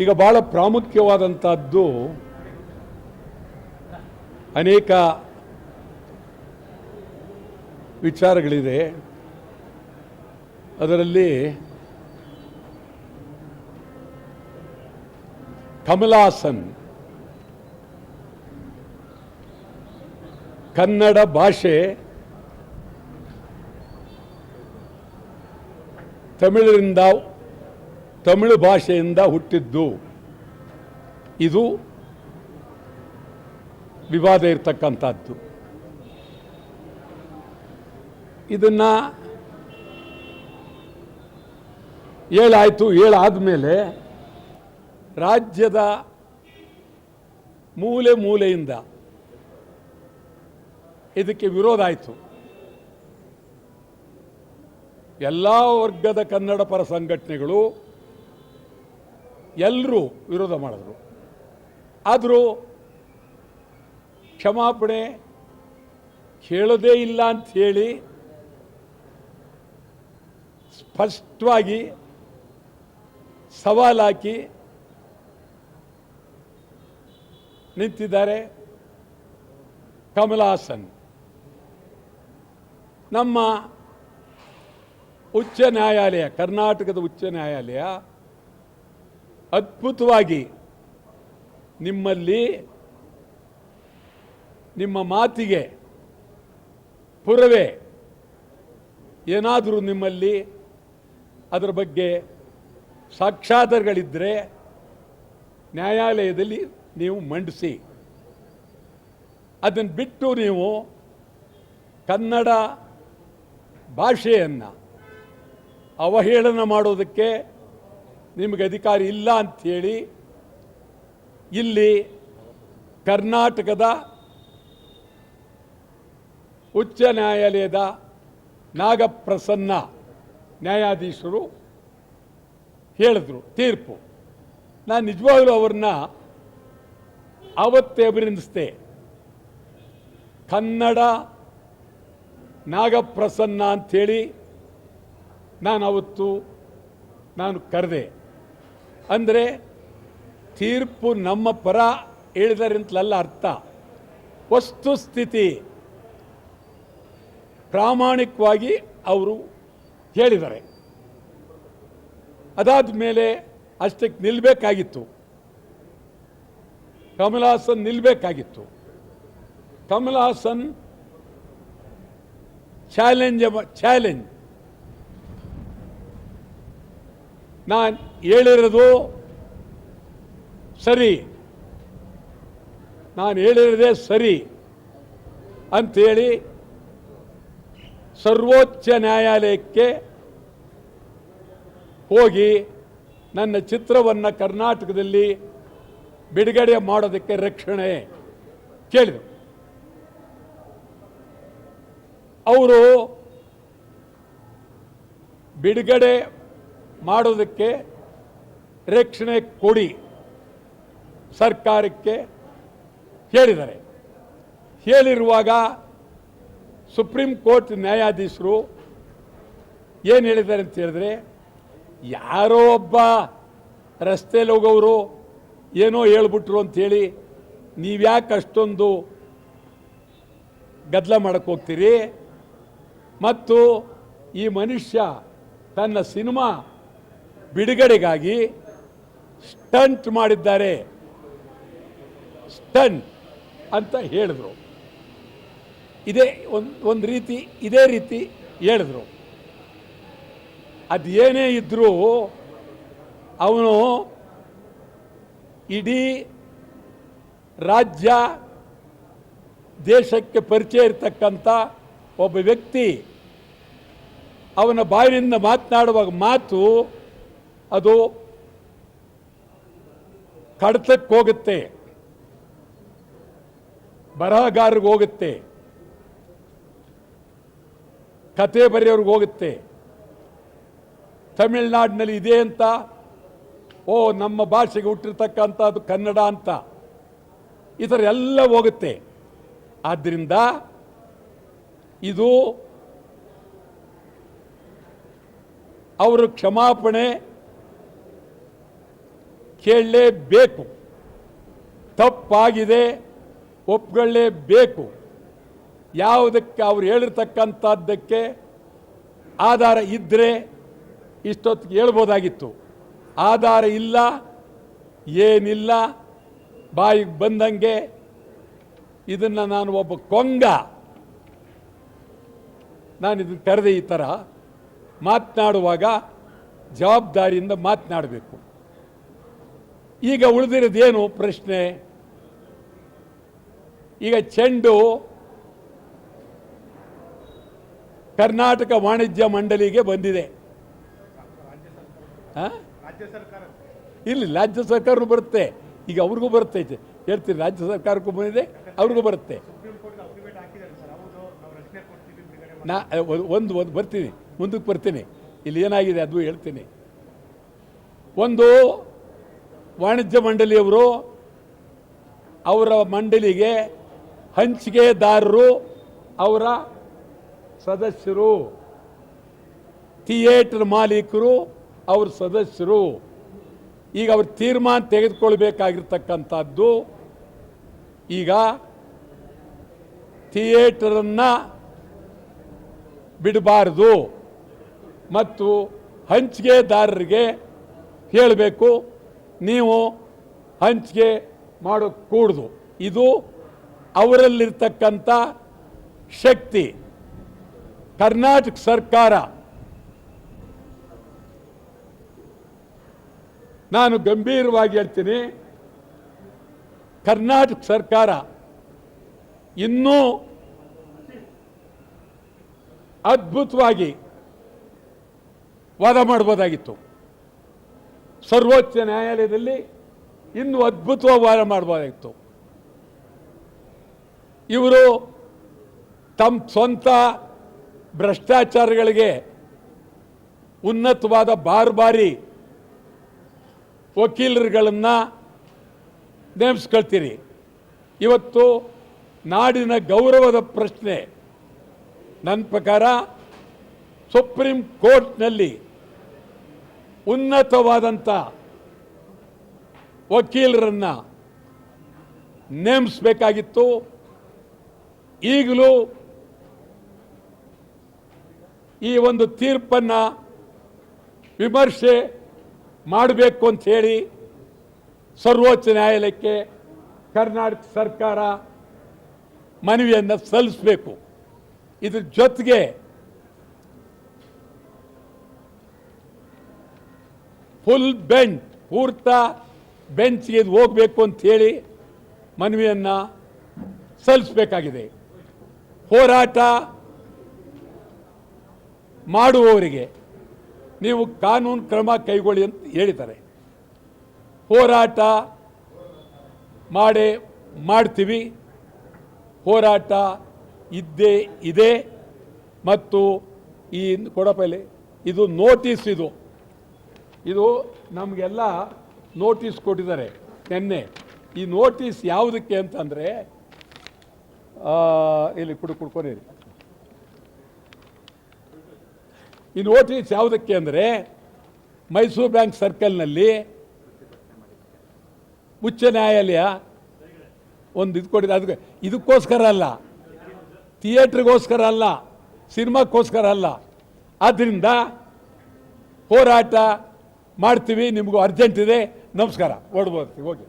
ಈಗ ಬಹಳ ಪ್ರಾಮುಖ್ಯವಾದಂಥದ್ದು ಅನೇಕ ವಿಚಾರಗಳಿದೆ. ಅದರಲ್ಲಿ ಕಮಲಾಸನ್ ಕನ್ನಡ ಭಾಷೆ ತಮಿಳರಿಂದ ತಮಿಳು ಭಾಷೆಯಿಂದ ಹುಟ್ಟಿದ್ದು. ಇದು ವಿವಾದ ಇರ್ತಕ್ಕಂಥದ್ದು. ಇದನ್ನು ಏಳಾಯಿತು, ಏಳಾದಮೇಲೆ ರಾಜ್ಯದ ಮೂಲೆ ಮೂಲೆಯಿಂದ ಇದಕ್ಕೆ ವಿರೋಧ ಆಯಿತು. ಎಲ್ಲ ವರ್ಗದ ಕನ್ನಡ ಪರ ಸಂಘಟನೆಗಳು ಎಲ್ಲರೂ ವಿರೋಧ ಮಾಡಿದ್ರು. ಆದರೂ ಕ್ಷಮಾಪಣೆ ಕೇಳೋದೇ ಇಲ್ಲ ಅಂತ ಹೇಳಿ ಸ್ಪಷ್ಟವಾಗಿ ಸವಾಲಾಕಿ ನಿಂತಿದ್ದಾರೆ ಕಮಲಾಸನ್. ನಮ್ಮ ಉಚ್ಚ ನ್ಯಾಯಾಲಯ, ಕರ್ನಾಟಕದ ಉಚ್ಚ ನ್ಯಾಯಾಲಯ ಅದ್ಭುತವಾಗಿ ನಿಮ್ಮಲ್ಲಿ, ನಿಮ್ಮ ಮಾತಿಗೆ ಪುರವೆ ಏನಾದರೂ ನಿಮ್ಮಲ್ಲಿ ಅದರ ಬಗ್ಗೆ ಸಾಕ್ಷಾಧಾರಗಳಿದ್ದರೆ ನ್ಯಾಯಾಲಯದಲ್ಲಿ ನೀವು ಮಂಡಿಸಿ. ಅದನ್ನು ಬಿಟ್ಟು ನೀವು ಕನ್ನಡ ಭಾಷೆಯನ್ನು ಅವಹೇಳನ ಮಾಡೋದಕ್ಕೆ ನಿಮಗೆ ಅಧಿಕಾರ ಇಲ್ಲ ಅಂಥೇಳಿ ಇಲ್ಲಿ ಕರ್ನಾಟಕದ ಉಚ್ಚ ನ್ಯಾಯಾಲಯದ ನಾಗಪ್ರಸನ್ನ ನ್ಯಾಯಾಧೀಶರು ಹೇಳಿದ್ರು ತೀರ್ಪು. ನಾನು ನಿಜವಾಗ್ಲೂ ಅವ್ರನ್ನ ಆವತ್ತೇ ಅಭಿನಂದಿಸಿದೆ ಕನ್ನಡ ನಾಗಪ್ರಸನ್ನ ಅಂಥೇಳಿ ನಾನು ಅವತ್ತು ನಾನು ಕರೆದೆ. ಅಂದರೆ ತೀರ್ಪು ನಮ್ಮ ಪರ ಹೇಳಿದರಿಂತಲಲ್ಲ ಅರ್ಥ. ವಸ್ತುಸ್ಥಿತಿ ಪ್ರಾಮಾಣಿಕವಾಗಿ ಅವರು ಹೇಳಿದ್ದಾರೆ. ಅದಾದ ಮೇಲೆ ಅಷ್ಟಕ್ಕೆ ನಿಲ್ಲಬೇಕಾಗಿತ್ತು ಕಮಲ್ ಹಾಸನ್ ನಿಲ್ಲಬೇಕಾಗಿತ್ತು ಕಮಲ್ ಹಾಸನ್ ಚಾಲೆಂಜ್ ಚಾಲೆಂಜ್. ನಾನು ಹೇಳಿರೋದು ಸರಿ. ನಾನು ಹೇಳಿರೋದೇ ಸರಿ ಅಂಥೇಳಿ ಸರ್ವೋಚ್ಚ ನ್ಯಾಯಾಲಯಕ್ಕೆ ಹೋಗಿ ನನ್ನ ಚಿತ್ರವನ್ನು ಕರ್ನಾಟಕದಲ್ಲಿ ಬಿಡುಗಡೆ ಮಾಡೋದಕ್ಕೆ ರಕ್ಷಣೆ ಕೇಳಿದರು ಅವರು ಬಿಡುಗಡೆ ಮಾಡೋದಕ್ಕೆ ರಕ್ಷಣೆ ಕೊಡಿ ಸರ್ಕಾರಕ್ಕೆ ಹೇಳಿದ್ದಾರೆ. ಹೇಳಿರುವಾಗ ಸುಪ್ರೀಂ ಕೋರ್ಟ್ ನ್ಯಾಯಾಧೀಶರು ಏನು ಹೇಳಿದ್ದಾರೆ ಅಂತ ಹೇಳಿದ್ರೆ, ಯಾರೋ ಒಬ್ಬ ರಸ್ತೆಯಲ್ಲಿ ಹೋಗೋರು ಏನೋ ಹೇಳ್ಬಿಟ್ರು ಅಂಥೇಳಿ ನೀವ್ಯಾಕೆ ಅಷ್ಟೊಂದು ಗದ್ದಲ ಮಾಡಕ್ಕೆ ಹೋಗ್ತೀರಿ? ಮತ್ತು ಈ ಮನುಷ್ಯ ತನ್ನ ಸಿನಿಮಾ ಬಿಡುಗಡೆಗಾಗಿ ಸ್ಟಂಟ್ ಮಾಡಿದ್ದಾರೆ. ಸ್ಟಂಟ್ ಅಂತ ಹೇಳಿದ್ರು. ಇದೇ ಒಂದು ಒಂದು ರೀತಿ, ಇದೇ ರೀತಿ ಹೇಳಿದ್ರು. ಅದೇನೇ ಇದ್ದರೂ ಅವನು ಇಡೀ ರಾಜ್ಯ ದೇಶಕ್ಕೆ ಪರಿಚಯ ಇರತಕ್ಕಂಥ ಒಬ್ಬ ವ್ಯಕ್ತಿ ಅವನ ಬಾಯಿನಿಂದ ಮಾತನಾಡುವಾಗ ಮಾತು ಅದು ಕಡತಕ್ಕೆ ಹೋಗುತ್ತೆ. ಬರಹಗಾರರಿಗೆ ಹೋಗುತ್ತೆ. ಕತೆ ಬರೆಯೋರ್ಗೆ ಹೋಗುತ್ತೆ. ತಮಿಳ್ನಾಡಿನಲ್ಲಿ ಇದೆ ಅಂತ. ಓ, ನಮ್ಮ ಭಾಷೆಗೆ ಹುಟ್ಟಿರ್ತಕ್ಕಂಥದ್ದು ಕನ್ನಡ ಅಂತ. ಈ ಥರ ಎಲ್ಲ ಹೋಗುತ್ತೆ. ಆದ್ದರಿಂದ ಇದು ಅವರು ಕ್ಷಮಾಪಣೆ ಕೇಳಲೇಬೇಕು. ತಪ್ಪಾಗಿದೆ, ಒಪ್ಕೊಳ್ಳೇಬೇಕು. ಯಾವುದಕ್ಕೆ ಅವ್ರು ಹೇಳಿರ್ತಕ್ಕಂಥದ್ದಕ್ಕೆ ಆಧಾರ ಇದ್ದರೆ ಇಷ್ಟೊತ್ತಿಗೆ ಹೇಳ್ಬೋದಾಗಿತ್ತು. ಆಧಾರ ಇಲ್ಲ, ಏನಿಲ್ಲ, ಬಾಯಿಗೆ ಬಂದಂಗೆ ಇದನ್ನು ನಾನು ಒಬ್ಬ ಕೊಂಗ. ನಾನು ಇದನ್ನು ಕರೆದೆ ಈ ಥರ ಮಾತನಾಡುವಾಗ ಜವಾಬ್ದಾರಿಯಿಂದ ಮಾತನಾಡಬೇಕು. ಈಗ ಉಳಿದಿರೋದೇನು ಪ್ರಶ್ನೆ? ಈಗ ಚೆಂಡು ಕರ್ನಾಟಕ ವಾಣಿಜ್ಯ ಮಂಡಳಿಗೆ ಬಂದಿದೆ? ಇಲ್ಲಿ ರಾಜ್ಯ ಸರ್ಕಾರನು ಬರುತ್ತೆ. ಈಗ ಅವ್ರಿಗೂ ಬರುತ್ತೆ. ಹೇಳ್ತೀನಿ ರಾಜ್ಯ ಸರ್ಕಾರಕ್ಕೂ ಬಂದಿದೆ, ಅವ್ರಿಗೂ ಬರುತ್ತೆ. ನಾ, ಒಂದು ಒಂದು ಬರ್ತೀನಿ, ಮುಂದಕ್ಕೆ ಬರ್ತೀನಿ. ಇಲ್ಲಿ ಏನಾಗಿದೆ ಅದು ಹೇಳ್ತೀನಿ. ಒಂದು ವಾಣಿಜ್ಯ ಮಂಡಳಿಯವರು ಅವರ ಮಂಡಳಿಗೆ ಹಂಚಿಕೆದಾರರು ಅವರ ಸದಸ್ಯರು, ಥಿಯೇಟರ್ ಮಾಲೀಕರು ಅವ್ರ ಸದಸ್ಯರು. ಈಗ ಅವ್ರ ತೀರ್ಮಾನ ತೆಗೆದುಕೊಳ್ಬೇಕಾಗಿರ್ತಕ್ಕಂಥದ್ದು ಈಗ ಥಿಯೇಟರನ್ನು ಬಿಡಬಾರ್ದು ಮತ್ತು ಹಂಚಿಕೆದಾರರಿಗೆ ಹೇಳಬೇಕು. ನೀವು ಹಂಚಿಕೆ ಮಾಡೋಕ್ಕೂಡ್ದು ಇದು ಅವರಲ್ಲಿರ್ತಕ್ಕಂಥ ಶಕ್ತಿ. ಕರ್ನಾಟಕ ಸರ್ಕಾರ. ನಾನು ಗಂಭೀರವಾಗಿ ಹೇಳ್ತೀನಿ, ಕರ್ನಾಟಕ ಸರ್ಕಾರ ಇನ್ನೂ ಅದ್ಭುತವಾಗಿ ವಾದ ಮಾಡ್ಬೋದಾಗಿತ್ತು. ಸರ್ವೋಚ್ಚ ನ್ಯಾಯಾಲಯದಲ್ಲಿ ಇನ್ನೂ ಅದ್ಭುತವಾಗಿ ವಾದ ಮಾಡ್ಬೋದಾಗಿತ್ತು ಇವರು ತಮ್ಮ ಸ್ವಂತ ಭ್ರಷ್ಟಾಚಾರಗಳಿಗೆ ಉನ್ನತವಾದ ಬಾರ್ಬಾರಿ ವಕೀಲರುಗಳನ್ನು ನೇಮಿಸ್ಕೊಳ್ತೀರಿ. ಇವತ್ತು ನಾಡಿನ ಗೌರವದ ಪ್ರಶ್ನೆ. ನನ್ನ ಪ್ರಕಾರ ಸುಪ್ರೀಂ ಕೋರ್ಟ್ನಲ್ಲಿ ಉನ್ನತವಾದಂಥ ವಕೀಲರನ್ನು ನೇಮಿಸಬೇಕಾಗಿತ್ತು. ಈಗಲೂ ಈ ಒಂದು ತೀರ್ಪನ್ನು ವಿಮರ್ಶೆ ಮಾಡಬೇಕು ಅಂತ ಹೇಳಿ ಸರ್ವೋಚ್ಚ ನ್ಯಾಯಾಲಯಕ್ಕೆ ಕರ್ನಾಟಕ ಸರ್ಕಾರ ಮನವಿಯನ್ನು ಸಲ್ಲಿಸಬೇಕು. ಇದ್ರ ಜೊತೆಗೆ ಫುಲ್ ಬೆಂಚ್, ಪೂರ್ತ ಬೆಂಚ್ಗೆ ಇದು ಹೋಗಬೇಕು ಅಂತ ಹೇಳಿ ಮನವಿಯನ್ನು ಸಲ್ಲಿಸಬೇಕಾಗಿದೆ. ಹೋರಾಟ ಮಾಡುವವರಿಗೆ ನೀವು ಕಾನೂನು ಕ್ರಮ ಕೈಗೊಳ್ಳಿ ಅಂತ ಹೇಳಿದ್ದಾರೆ. ಹೋರಾಟ ಮಾಡೇ ಮಾಡ್ತೀವಿ. ಹೋರಾಟ ಇದ್ದೇ ಇದೆ. ಮತ್ತು ಈ ಕೊಡಪಲ್ಲಿ ಇದು ನೋಟಿಸ್ ಇದು. ಇದು ನಮಗೆಲ್ಲ ನೋಟಿಸ್ ಕೊಟ್ಟಿದ್ದಾರೆ ನಿನ್ನೆ. ಈ ನೋಟಿಸ್ ಯಾವುದಕ್ಕೆ ಅಂತಂದರೆ ಇಲ್ಲಿ ಕುಡು ಕುಡ್ಕೊಂಡಿರಿ ಈ ನೋಟಿಸ್ ಯಾವುದಕ್ಕೆ ಅಂದರೆ, ಮೈಸೂರು ಬ್ಯಾಂಕ್ ಸರ್ಕಲ್ನಲ್ಲಿ ಉಚ್ಚ ನ್ಯಾಯಾಲಯ ಒಂದು ಇದು ಕೊಟ್ಟಿದೆ. ಅದಕ್ಕೆ ಇದಕ್ಕೋಸ್ಕರ ಅಲ್ಲ, ಥಿಯೇಟ್ರಿಗೋಸ್ಕರ ಅಲ್ಲ, ಸಿನಿಮಾಕ್ಕೋಸ್ಕರ ಅಲ್ಲ. ಆದ್ದರಿಂದ ಹೋರಾಟ ಮಾಡ್ತೀವಿ, ನಿಮಗೂ ಅರ್ಜೆಂಟ್ ಇದೆ. ನಮಸ್ಕಾರ. ಓಡ್ಬೋದು ಹೋಗಿ.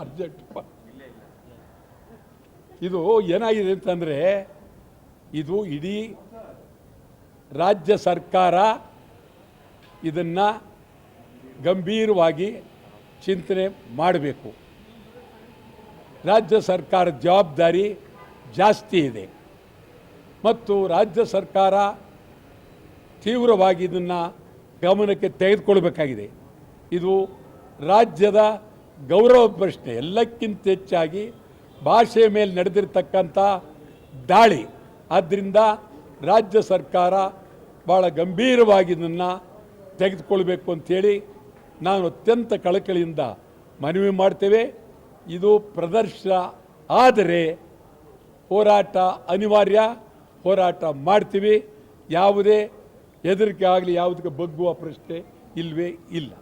ಅರ್ಜೆಂಟ್ ಇದು ಏನಾಗಿದೆ ಅಂತಂದರೆ, ಇದು ಇಡೀ ರಾಜ್ಯ ಸರ್ಕಾರ ಇದನ್ನು ಗಂಭೀರವಾಗಿ ಚಿಂತನೆ ಮಾಡಬೇಕು. ರಾಜ್ಯ ಸರ್ಕಾರ ಜವಾಬ್ದಾರಿ ಜಾಸ್ತಿ ಇದೆ. ಮತ್ತು ರಾಜ್ಯ ಸರ್ಕಾರ ತೀವ್ರವಾಗಿ ಇದನ್ನು ಗಮನಕ್ಕೆ ತೆಗೆದುಕೊಳ್ಬೇಕಾಗಿದೆ. ಇದು ರಾಜ್ಯದ ಗೌರವ ಪ್ರಶ್ನೆ. ಎಲ್ಲಕ್ಕಿಂತ ಹೆಚ್ಚಾಗಿ ಭಾಷೆಯ ಮೇಲೆ ನಡೆದಿರ್ತಕ್ಕಂಥ ದಾಳಿ. ಆದ್ದರಿಂದ ರಾಜ್ಯ ಸರ್ಕಾರ ಭಾಳ ಗಂಭೀರವಾಗಿ ಇದನ್ನು ತೆಗೆದುಕೊಳ್ಬೇಕು ಅಂಥೇಳಿ ನಾನು ಅತ್ಯಂತ ಕಳಕಳಿಯಿಂದ ಮನವಿ ಮಾಡ್ತೇವೆ. ಇದು ಪ್ರದರ್ಶನ ಆದರೆ ಹೋರಾಟ ಅನಿವಾರ್ಯ. ಹೋರಾಟ ಮಾಡ್ತೀವಿ. ಯಾವುದೇ ಹೆದರಿಕೆ ಆಗಲಿ ಯಾವುದಕ್ಕೆ ಬಗ್ಗುವ ಪ್ರಶ್ನೆ ಇಲ್ಲವೇ ಇಲ್ಲ.